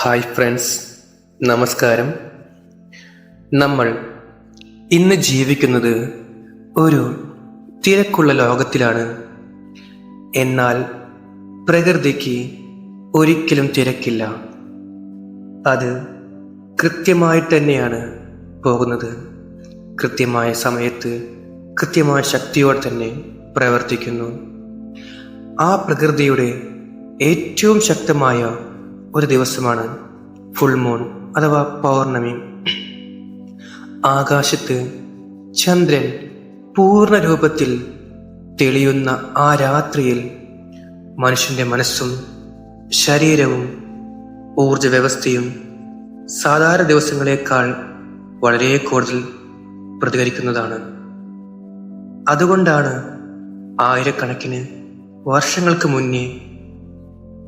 Hi friends നമസ്കാരം നമ്മൾ ഇന്ന് ജീവിക്കുന്നത് ഒരു തിരക്കുള്ള ലോകത്തിലാണ് എന്നാൽ പ്രകൃതിക്ക് ഒരിക്കലും തിരക്കില്ല അത് കൃത്യമായി തന്നെയാണ് പോകുന്നത് കൃത്യമായ സമയത്ത് കൃത്യമായ ശക്തിയോടെ തന്നെ പ്രവർത്തിക്കുന്നു ആ പ്രകൃതിയുടെ ഏറ്റവും ശക്തമായ ഒരു ദിവസമാണ് ഫുൾ മൂൺ അഥവാ പൗർണമി ആകാശത്ത് ചന്ദ്രൻ പൂർണ്ണ രൂപത്തിൽ തെളിയുന്ന ആ രാത്രിയിൽ മനുഷ്യൻ്റെ മനസ്സും ശരീരവും ഊർജ വ്യവസ്ഥയും സാധാരണ ദിവസങ്ങളെക്കാൾ വളരെ കൂടുതൽ പ്രതികരിക്കുന്നതാണ് അതുകൊണ്ടാണ് ആയിരക്കണക്കിന് വർഷങ്ങൾക്ക് മുന്നേ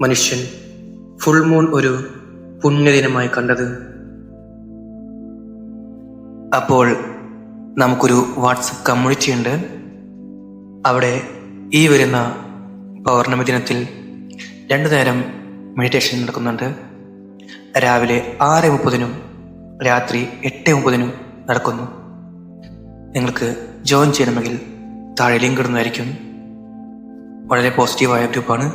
മനുഷ്യൻ ഫുൾ മൂൺ ഒരു പുണ്യദിനമായി കണ്ടത് അപ്പോൾ നമുക്കൊരു വാട്സപ്പ് കമ്മ്യൂണിറ്റി ഉണ്ട് അവിടെ ഈ വരുന്ന പൗർണമി ദിനത്തിൽ രണ്ടു നേരം മെഡിറ്റേഷൻ നടക്കുന്നുണ്ട് രാവിലെ ആറ് മുപ്പതിനും രാത്രി എട്ട് മുപ്പതിനും നടക്കുന്നു നിങ്ങൾക്ക് ജോയിൻ ചെയ്യണമെങ്കിൽ താഴെ ലിങ്ക് ഇടുന്നതായിരിക്കും വളരെ പോസിറ്റീവായ ഗ്രൂപ്പാണ്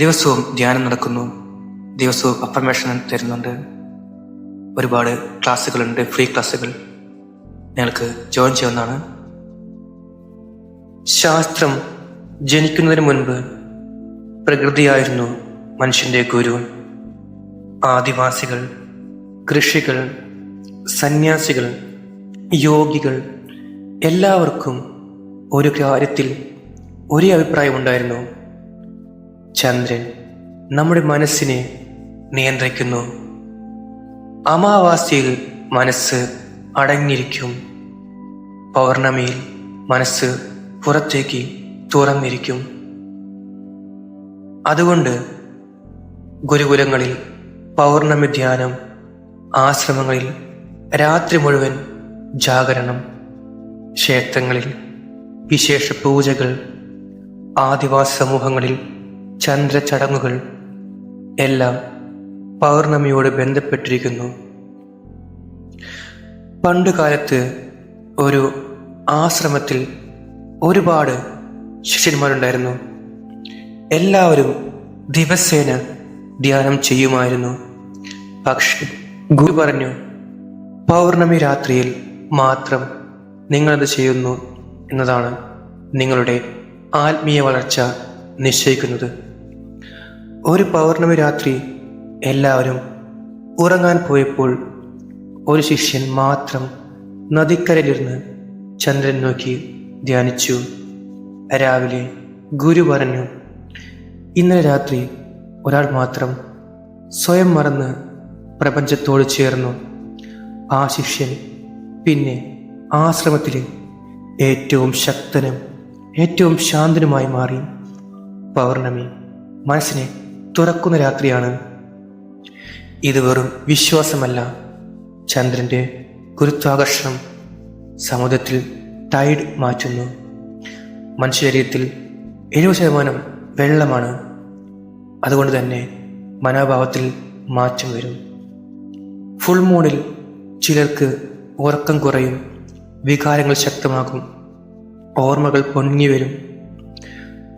ദിവസവും ധ്യാനം നടക്കുന്നു ദിവസവും അഫർമേഷൻ തരുന്നുണ്ട് ഒരുപാട് ക്ലാസ്സുകളുണ്ട് ഫ്രീ ക്ലാസ്സുകൾ നിങ്ങൾക്ക് ജോയിൻ ചെയ്യുന്നതാണ് ശാസ്ത്രം ജനിക്കുന്നതിന് മുൻപ് പ്രകൃതിയായിരുന്നു മനുഷ്യൻ്റെ ഗുരു ആദിവാസികൾ കൃഷികൾ സന്യാസികൾ യോഗികൾ എല്ലാവർക്കും ഒരു കാര്യത്തിൽ ഒരേ അഭിപ്രായമുണ്ടായിരുന്നു ചന്ദ്രൻ നമ്മുടെ മനസ്സിനെ നിയന്ത്രിക്കുന്നു അമാവാസ്യയിൽ മനസ്സ് അടഞ്ഞിരിക്കും പൗർണമിയിൽ മനസ്സ് പുറത്തേക്ക് തുറന്നിരിക്കും അതുകൊണ്ട് ഗുരുകുലങ്ങളിൽ പൗർണമി ധ്യാനം ആശ്രമങ്ങളിൽ രാത്രി മുഴുവൻ ജാഗരണം ക്ഷേത്രങ്ങളിൽ വിശേഷ പൂജകൾ ആദിവാസി സമൂഹങ്ങളിൽ ചന്ദ്രചടങ്ങുകൾ എല്ലാം പൗർണമിയോട് ബന്ധപ്പെട്ടിരിക്കുന്നു പണ്ടുകാലത്ത് ഒരു ആശ്രമത്തിൽ ഒരുപാട് ശിഷ്യന്മാരുണ്ടായിരുന്നു എല്ലാവരും ദിവസേന ധ്യാനം ചെയ്യുമായിരുന്നു പക്ഷെ ഗുരു പറഞ്ഞു പൗർണമി രാത്രിയിൽ മാത്രം നിങ്ങളത് ചെയ്യുന്നു എന്നതാണ് നിങ്ങളുടെ ആത്മീയ വളർച്ച നിശ്ചയിക്കുന്നത് ഒരു പൗർണമി രാത്രി എല്ലാവരും ഉറങ്ങാൻ പോയപ്പോൾ ഒരു ശിഷ്യൻ മാത്രം നദിക്കരയിലിരുന്ന് ചന്ദ്രൻ നോക്കി ധ്യാനിച്ചു രാവിലെ ഗുരു പറഞ്ഞു ഇന്നലെ രാത്രി ഒരാൾ മാത്രം സ്വയം മറന്ന് പ്രപഞ്ചത്തോട് ചേർന്നു ആ ശിഷ്യൻ പിന്നെ ആശ്രമത്തിൽ ഏറ്റവും ശക്തനും ഏറ്റവും ശാന്തനുമായി മാറി പൗർണമി മനസ്സിനെ തുറക്കുന്ന രാത്രിയാണ് ഇത് വെറും വിശ്വാസമല്ല ചന്ദ്രൻ്റെ ഗുരുത്വാകർഷണം സമുദ്രത്തിൽ ടൈഡ് മാറ്റുന്നു മനുഷ്യശരീരത്തിൽ എഴുപത് ശതമാനം വെള്ളമാണ് അതുകൊണ്ട് തന്നെ മനോഭാവത്തിൽ മാറ്റം വരും ഫുൾ മൂണിൽ ചിലർക്ക് ഉറക്കം കുറയും വികാരങ്ങൾ ശക്തമാകും ഓർമ്മകൾ പൊങ്ങി വരും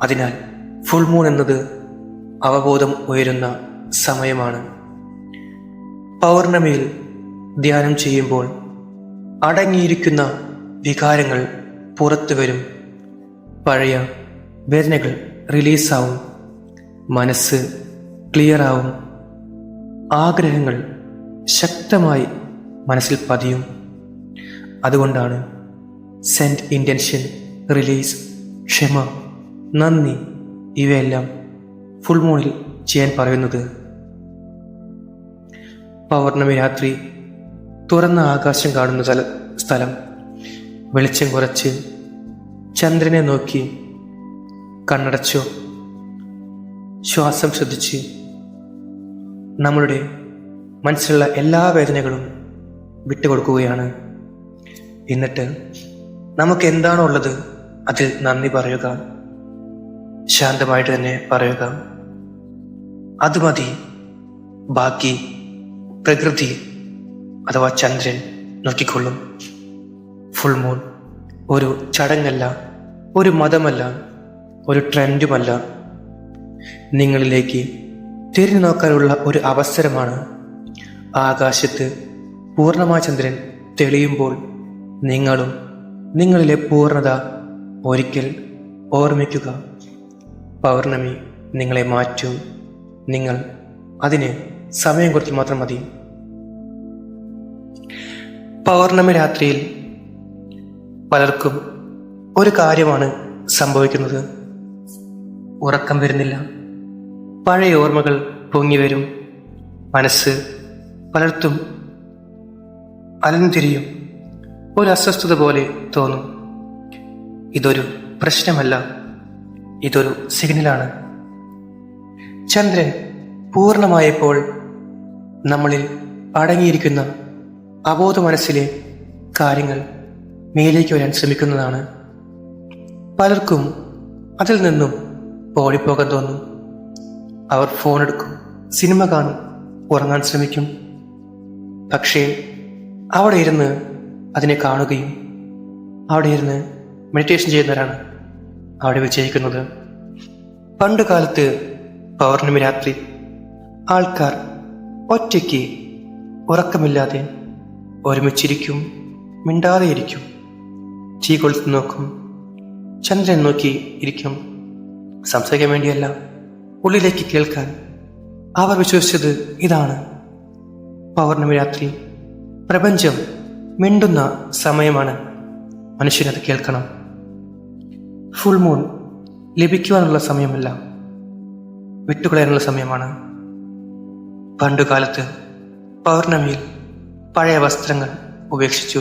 അതിനാൽ ഫുൾ മൂൺ എന്നത് അവബോധം ഉയരുന്ന സമയമാണ് പൗർണമിയിൽ ധ്യാനം ചെയ്യുമ്പോൾ അടങ്ങിയിരിക്കുന്ന വികാരങ്ങൾ പുറത്തു വരും പഴയ വേദനകൾ റിലീസാവും മനസ്സ് ക്ലിയറാവും ആഗ്രഹങ്ങൾ ശക്തമായി മനസ്സിൽ പതിയും അതുകൊണ്ടാണ് സെൻറ്റ് ഇൻറ്റൻഷൻ റിലീസ് ക്ഷമ നന്ദി ഇവയെല്ലാം ഫുൾ മൂണിൽ ചെയ്യാൻ പറയുന്നത് പൗർണമി രാത്രി തുറന്ന ആകാശം കാണുന്ന സ്ഥല സ്ഥലം വെളിച്ചം കുറച്ച് ചന്ദ്രനെ നോക്കി കണ്ണടച്ചോ ശ്വാസം ശ്രദ്ധിച്ച് നമ്മളുടെ മനസ്സിലുള്ള എല്ലാ വേദനകളും വിട്ടുകൊടുക്കുകയാണ് എന്നിട്ട് നമുക്ക് എന്താണോ ഉള്ളത് അതിൽ നന്ദി പറയുക ശാന്തമായിട്ട് തന്നെ പറയുക അത് മതി ബാക്കി പ്രകൃതി അഥവാ ചന്ദ്രൻ നോക്കിക്കൊള്ളും ഫുൾ മൂൺ ഒരു ചടങ്ങല്ല ഒരു മതമല്ല ഒരു ട്രെൻഡുമല്ല നിങ്ങളിലേക്ക് തിരിഞ്ഞു നോക്കാനുള്ള ഒരു അവസരമാണ് ആകാശത്ത് പൂർണ്ണമായ ചന്ദ്രൻ തെളിയുമ്പോൾ നിങ്ങളും നിങ്ങളിലെ പൂർണ്ണത ഒരിക്കൽ ഓർമ്മിക്കുക പൗർണമി നിങ്ങളെ മാറ്റും നിങ്ങൾ അതിനെ സമയം കുറച്ച് മാത്രം മതി പൗർണമി രാത്രിയിൽ പലർക്കും ഒരു കാര്യമാണ് സംഭവിക്കുന്നത് ഉറക്കം വരുന്നില്ല പഴയ ഓർമ്മകൾ പൊങ്ങി വരും മനസ്സ് പലർത്തും അലഞ്ഞുതിരിയും ഒരു അസ്വസ്ഥത പോലെ തോന്നും ഇതൊരു പ്രശ്നമല്ല ഇതൊരു സിഗ്നലാണ് ചന്ദ്രൻ പൂർണ്ണമായപ്പോൾ നമ്മളിൽ അടങ്ങിയിരിക്കുന്ന അബോധ മനസ്സിലെ കാര്യങ്ങൾ മേലേക്ക് വരാൻ ശ്രമിക്കുന്നതാണ് പലർക്കും അതിൽ നിന്നും ഓടിപ്പോകാൻ തോന്നും അവർ ഫോൺ എടുക്കും സിനിമ കാണും ഉറങ്ങാൻ ശ്രമിക്കും പക്ഷേ അവിടെ ഇരുന്ന് അതിനെ കാണുകയും അവിടെ ഇരുന്ന് മെഡിറ്റേഷൻ ചെയ്യുന്നവരാണ് അവിടെ വിജയിക്കുന്നത് പണ്ട് കാലത്ത് പൗർണമി രാത്രി ആൾക്കാർ ഒറ്റയ്ക്ക് ഉറക്കമില്ലാതെ ഒരുമിച്ചിരിക്കും മിണ്ടാതെയിരിക്കും ചീ കൊളുത്തു നോക്കും ചന്ദ്രൻ നോക്കി ഇരിക്കും സംസാരിക്കാൻ വേണ്ടിയല്ല ഉള്ളിലേക്ക് കേൾക്കാൻ അവർ വിശ്വസിച്ചത് ഇതാണ് പൗർണമി രാത്രി പ്രപഞ്ചം മിണ്ടുന്ന സമയമാണ് മനുഷ്യനത് കേൾക്കണം ഫുൾ മൂൺ ലഭിക്കുവാനുള്ള സമയമല്ല വിട്ടുകളയാനുള്ള സമയമാണ് പണ്ടുകാലത്ത് പൗർണമിയിൽ പഴയ വസ്ത്രങ്ങൾ ഉപേക്ഷിച്ചു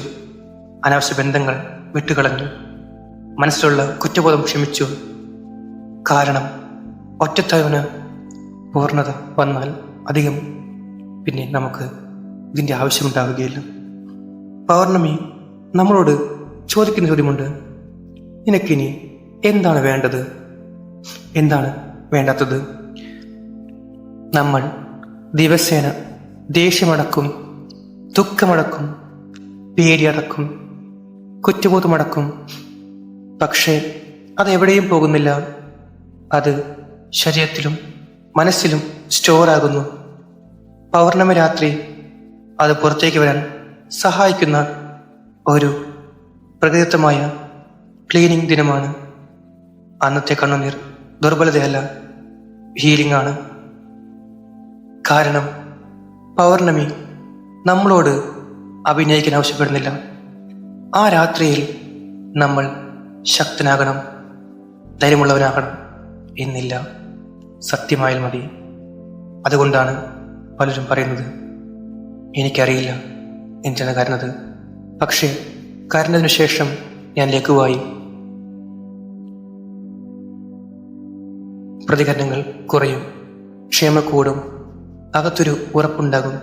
അനാവശ്യ ബന്ധങ്ങൾ വിട്ടുകളഞ്ഞു മനസ്സിലുള്ള കുറ്റബോധം ക്ഷമിച്ചു കാരണം ഒറ്റത്തവന് പൂർണ്ണത വന്നാൽ അധികം പിന്നെ നമുക്ക് ഇതിൻ്റെ ആവശ്യമുണ്ടാവുകയില്ല പൗർണമി നമ്മളോട് ചോദിക്കുന്ന ചോദ്യമുണ്ട് നിനക്കിനി എന്താണ് വേണ്ടത് എന്താണ് വേണ്ടാത്തത് നമ്മൾ ദിവസേന ദേഷ്യമടക്കും ദുഃഖമടക്കും പേടിയടക്കും കുറ്റബോധമടക്കും പക്ഷേ അതെവിടെയും പോകുന്നില്ല അത് ശരീരത്തിലും മനസ്സിലും സ്റ്റോറാകുന്നു പൗർണമി രാത്രി അത് പുറത്തേക്ക് വരാൻ സഹായിക്കുന്ന ഒരു പ്രകൃതിദത്തമായ ക്ലീനിങ് ദിനമാണ് അന്നത്തെ കണ്ണുനീർ ദുർബലതയല്ല ഹീലിംഗ് ആണ് കാരണം പൗർണമി നമ്മളോട് അഭിനയിക്കാൻ ആവശ്യപ്പെടുന്നില്ല ആ രാത്രിയിൽ നമ്മൾ ശക്തനാകണം ധൈര്യമുള്ളവനാകണം എന്നില്ല സത്യമായാൽ മതി അതുകൊണ്ടാണ് പലരും പറയുന്നത് എനിക്കറിയില്ല എന്തിനാണ് കരഞ്ഞത് പക്ഷേ കരഞ്ഞതിനു ശേഷം ഞാൻ ലഘുവായി പ്രതികരണങ്ങൾ കുറയും ക്ഷേമക്കൂടും അകത്തൊരു ഉറപ്പുണ്ടാകും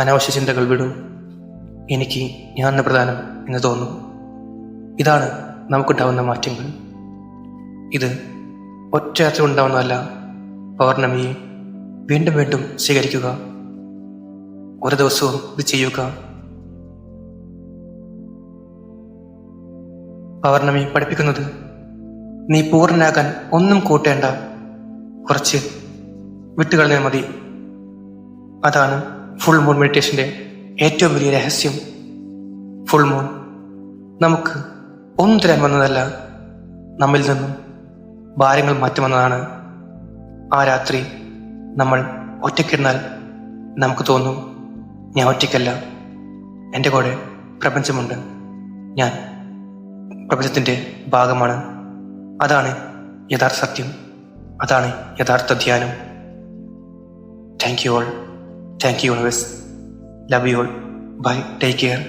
അനാവശ്യ ചിന്തകൾ വിടും എനിക്ക് ഞാൻ പ്രധാനം എന്ന് തോന്നും ഇതാണ് നമുക്കുണ്ടാവുന്ന മാറ്റങ്ങൾ ഇത് ഒറ്റ ഉണ്ടാവുന്നതല്ല പൗർണമിയെ വീണ്ടും വീണ്ടും സ്വീകരിക്കുക ഒരു ദിവസവും ഇത് ചെയ്യുക പൗർണമി പഠിപ്പിക്കുന്നത് നീ പൂർണ്ണനാകാൻ ഒന്നും കൂട്ടേണ്ട കുറച്ച് വിട്ടുകളഞ്ഞാൽ മതി അതാണ് ഫുൾ മൂൺ മെഡിറ്റേഷൻ്റെ ഏറ്റവും വലിയ രഹസ്യം ഫുൾ മൂൺ നമുക്ക് ഒന്നും തരാൻ വന്നതല്ല നമ്മിൽ നിന്നും ഭാരങ്ങൾ മാറ്റുമെന്നതാണ് ആ രാത്രി നമ്മൾ ഒറ്റയ്ക്കിരുന്നാൽ നമുക്ക് തോന്നും ഞാൻ ഒറ്റയ്ക്കല്ല എൻ്റെ കൂടെ പ്രപഞ്ചമുണ്ട് ഞാൻ പ്രപഞ്ചത്തിൻ്റെ ഭാഗമാണ് അതാണ് യഥാർത്ഥ സത്യം അതാണ് യഥാർത്ഥ ധ്യാനം thank you all Thank you always. Love you all. Bye. Take care.